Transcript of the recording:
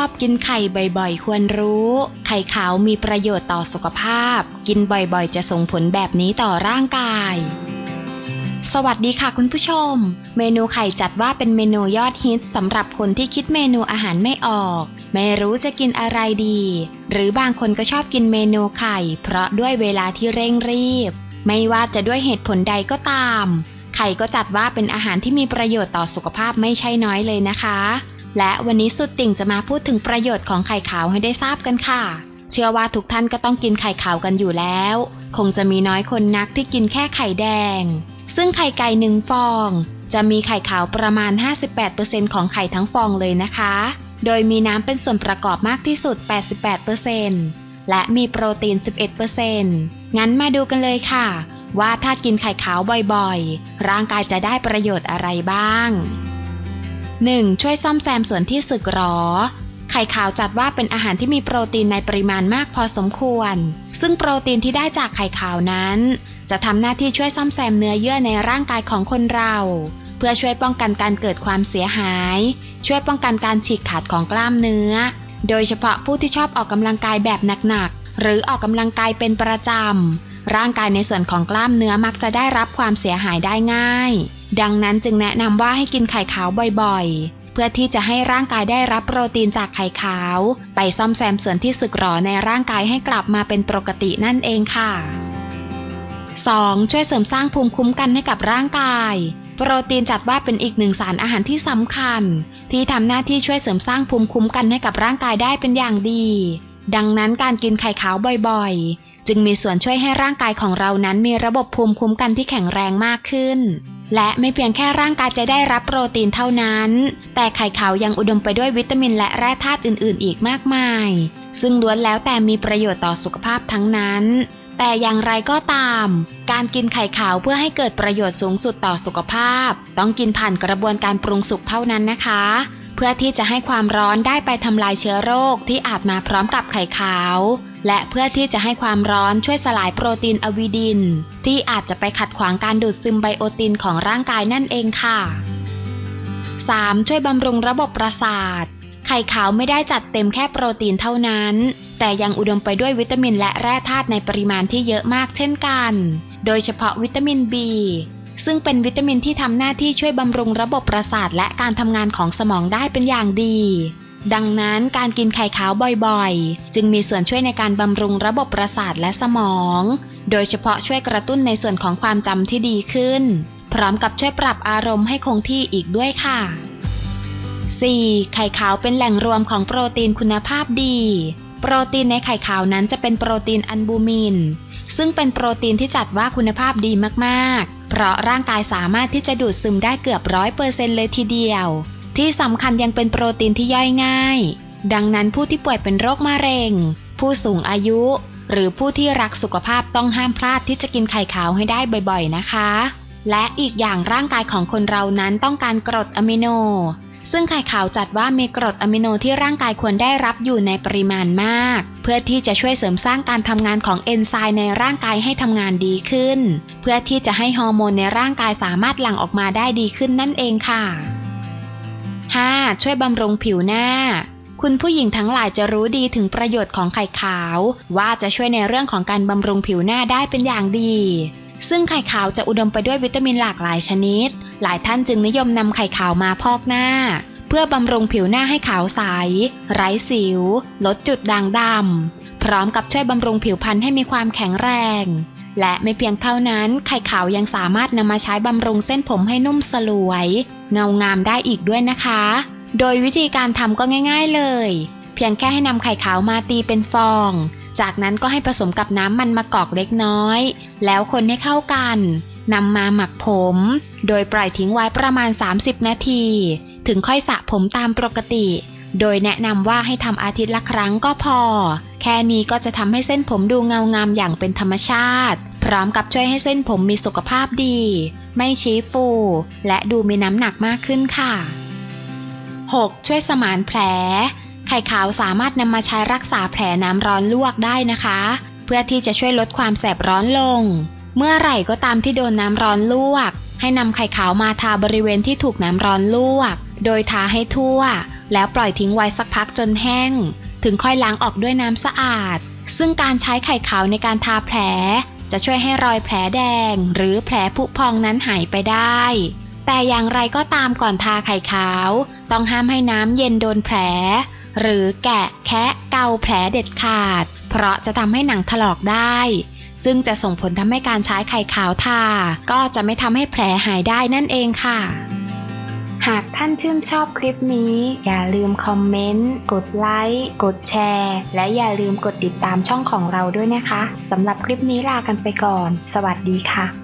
อบกินไข่บ่อยๆ ควรรู้ ไข่ขาวมีประโยชน์ต่อสุขภาพ กินบ่อยๆ จะส่งผลแบบนี้ต่อร่างกาย สวัสดีค่ะคุณผู้ชม เมนูไข่จัดว่าเป็นเมนูยอดฮิตสำหรับคนที่คิดเมนูอาหารไม่ออก ไม่รู้จะกินอะไรดี หรือบางคนก็ชอบกินเมนูไข่ เพราะด้วยเวลาที่เร่งรีบ ไม่ว่าจะด้วยเหตุผลใดก็ตาม ไข่ก็จัดว่าเป็นอาหารที่มีประโยชน์ต่อสุขภาพไม่ใช่น้อยเลยนะคะ และวันนี้สุดติ่งจะมาพูดถึงประโยชน์ของไข่ขาวให้ได้ทราบกันค่ะ เชื่อว่าทุกท่านก็ต้องกินไข่ขาวกันอยู่แล้ว คงจะมีน้อยคนนักที่กินแค่ไข่แดง ซึ่งไข่ไก่หนึ่งฟอง จะมีไข่ขาวประมาณ 58%ของไข่ทั้งฟองเลยนะคะ โดยมีน้ำเป็นส่วนประกอบมากที่สุด 88%และมีโปรตีน 11%งั้นมาดูกันเลยค่ะ ว่าถ้ากินไข่ขาวบ่อยๆ ร่างกายจะได้ประโยชน์อะไรบ้าง 1. ช่วยซ่อมแซมส่วนที่สึกหรอ ไข่ขาวจัดว่าเป็นอาหารที่มีโปรตีนในปริมาณมากพอสมควร ซึ่งโปรตีนที่ได้จากไข่ขาวนั้น จะทำหน้าที่ช่วยซ่อมแซมเนื้อเยื่อในร่างกายของคนเรา เพื่อช่วยป้องกันการเกิดความเสียหาย ช่วยป้องกันการฉีกขาดของกล้ามเนื้อ โดยเฉพาะผู้ที่ชอบออกกำลังกายแบบหนักๆ หรือออกกำลังกายเป็นประจำร่างกายในส่วนของกล้ามเนื้อมักจะได้รับความเสียหายได้ง่าย ดังนั้นจึงแนะนำว่าให้กินไข่ขาวบ่อยๆ เพื่อที่จะให้ร่างกายได้รับโปรตีนจากไข่ขาว ไปซ่อมแซมส่วนที่สึกหรอในร่างกายให้กลับมาเป็นปกตินั่นเองค่ะ 2. ช่วยเสริมสร้างภูมิคุ้มกันให้กับร่างกาย โปรตีนจัดว่าเป็นอีกหนึ่งสารอาหารที่สำคัญ ที่ทำหน้าที่ช่วยเสริมสร้างภูมิคุ้มกันให้กับร่างกายได้เป็นอย่างดี ดังนั้นการกินไข่ขาวบ่อยๆ จึงมีส่วนช่วยให้ร่างกายของเรานั้นมีระบบภูมิคุ้มกันที่แข็งแรงมากขึ้น และไม่เพียงแค่ร่างกายจะได้รับโปรตีนเท่านั้น แต่ไข่ขาวยังอุดมไปด้วยวิตามินและแร่ธาตุอื่น ๆ อีกมากมาย ซึ่งล้วนแล้วแต่มีประโยชน์ต่อสุขภาพทั้งนั้น แต่อย่างไรก็ตาม การกินไข่ขาวเพื่อให้เกิดประโยชน์สูงสุดต่อสุขภาพ ต้องกินผ่านกระบวนการปรุงสุกเท่านั้นนะคะ เพื่อที่จะให้ความร้อนได้ไปทำลายเชื้อโรคที่อาจมาพร้อมกับไข่ขาว และเพื่อที่จะให้ความร้อนช่วยสลายโปรตีนอะวิดิน ที่อาจจะไปขัดขวางการดูดซึมไบโอตินของร่างกายนั่นเองค่ะ 3. ช่วยบำรุงระบบประสาท ไข่ขาวไม่ได้จัดเต็มแค่โปรตีนเท่านั้น แต่ยังอุดมไปด้วยวิตามินและแร่ธาตุในปริมาณที่เยอะมากเช่นกัน โดยเฉพาะวิตามิน B ซึ่งเป็นวิตามินที่ทำหน้าที่ช่วยบำรุงระบบประสาทและการทำงานของสมองได้เป็นอย่างดี ดังนั้นการกินไข่ขาวบ่อยๆ จึงมีส่วนช่วยในการบำรุงระบบประสาทและสมอง โดยเฉพาะช่วยกระตุ้นในส่วนของความจำที่ดีขึ้น พร้อมกับช่วยปรับอารมณ์ให้คงที่อีกด้วยค่ะ 4. ไข่ขาวเป็นแหล่งรวมของโปรตีนคุณภาพดี โปรตีนในไข่ขาวนั้นจะเป็นโปรตีนอัลบูมิน ซึ่งเป็นโปรตีนที่จัดว่าคุณภาพดีมาก เพราะร่างกายสามารถที่จะดูดซึมได้เกือบร้อยเปอร์เซ็นต์เลยทีเดียว ที่สำคัญยังเป็นโปรตีนที่ย่อยง่าย ดังนั้นผู้ที่ป่วยเป็นโรคมะเร็ง ผู้สูงอายุ หรือผู้ที่รักสุขภาพต้องห้ามพลาดที่จะกินไข่ขาวให้ได้บ่อยๆนะคะ และอีกอย่างร่างกายของคนเรานั้นต้องการกรดอะมิโน ซึ่งไข่ขาวจัดว่ามีกรดอะมิโนที่ร่างกายควรได้รับอยู่ในปริมาณมาก เพื่อที่จะช่วยเสริมสร้างการทำงานของเอนไซม์ในร่างกายให้ทำงานดีขึ้น เพื่อที่จะให้ฮอร์โมนในร่างกายสามารถหลั่งออกมาได้ดีขึ้นนั่นเองค่ะ 5. ช่วยบำรุงผิวหน้าคุณผู้หญิงทั้งหลายจะรู้ดีถึงประโยชน์ของไข่ขาว ว่าจะช่วยในเรื่องของการบำรุงผิวหน้าได้เป็นอย่างดี ซึ่งไข่ขาวจะอุดมไปด้วยวิตามินหลากหลายชนิด หลายท่านจึงนิยมนำไข่ขาวมาพอกหน้า เพื่อบำรุงผิวหน้าให้ขาวใส ไร้สิว ลดจุดด่างดำ พร้อมกับช่วยบำรุงผิวพรรณให้มีความแข็งแรง และไม่เพียงเท่านั้น ไข่ขาวยังสามารถนำมาใช้บำรุงเส้นผมให้นุ่มสลวย เงางามได้อีกด้วยนะคะ โดยวิธีการทำก็ง่าย ๆเลย เพียงแค่ให้นำไข่ขาวมาตีเป็นฟอง จากนั้นก็ให้ผสมกับน้ำมันมะกอกเล็กน้อย แล้วคนให้เข้ากันนำมาหมักผม โดยปล่อยทิ้งไว้ประมาณ 30 นาที ถึงค่อยสระผมตามปกติ โดยแนะนำว่าให้ทำอาทิตย์ละครั้งก็พอ แค่นี้ก็จะทำให้เส้นผมดูเงางามอย่างเป็นธรรมชาติ พร้อมกับช่วยให้เส้นผมมีสุขภาพดี ไม่ชี้ฟู และดูมีน้ำหนักมากขึ้นค่ะ 6. ช่วยสมานแผล ไข่ขาวสามารถนำมาใช้รักษาแผลน้ำร้อนลวกได้นะคะ เพื่อที่จะช่วยลดความแสบร้อนลง เมื่อไหร่ก็ตามที่โดนน้ำร้อนลวก ให้นำไข่ขาวมาทาบริเวณที่ถูกน้ำร้อนลวก โดยทาให้ทั่ว แล้วปล่อยทิ้งไว้สักพักจนแห้ง ถึงค่อยล้างออกด้วยน้ำสะอาด ซึ่งการใช้ไข่ขาวในการทาแผล จะช่วยให้รอยแผลแดง หรือแผลผุพองนั้นหายไปได้แต่อย่างไรก็ตามก่อนทาไข่ขาว ต้องห้ามให้น้ำเย็นโดนแผล หรือแกะแคะเกาแผลเด็ดขาด เพราะจะทำให้หนังถลอกได้ ซึ่งจะส่งผลทำให้การใช้ไข่ขาวทา ก็จะไม่ทำให้แผลหายได้นั่นเองค่ะหากท่านชื่นชอบคลิปนี้ อย่าลืมคอมเมนต์ กดไลค์ กดแชร์ และอย่าลืมกดติดตามช่องของเราด้วยนะคะ สำหรับคลิปนี้ลากันไปก่อน สวัสดีค่ะ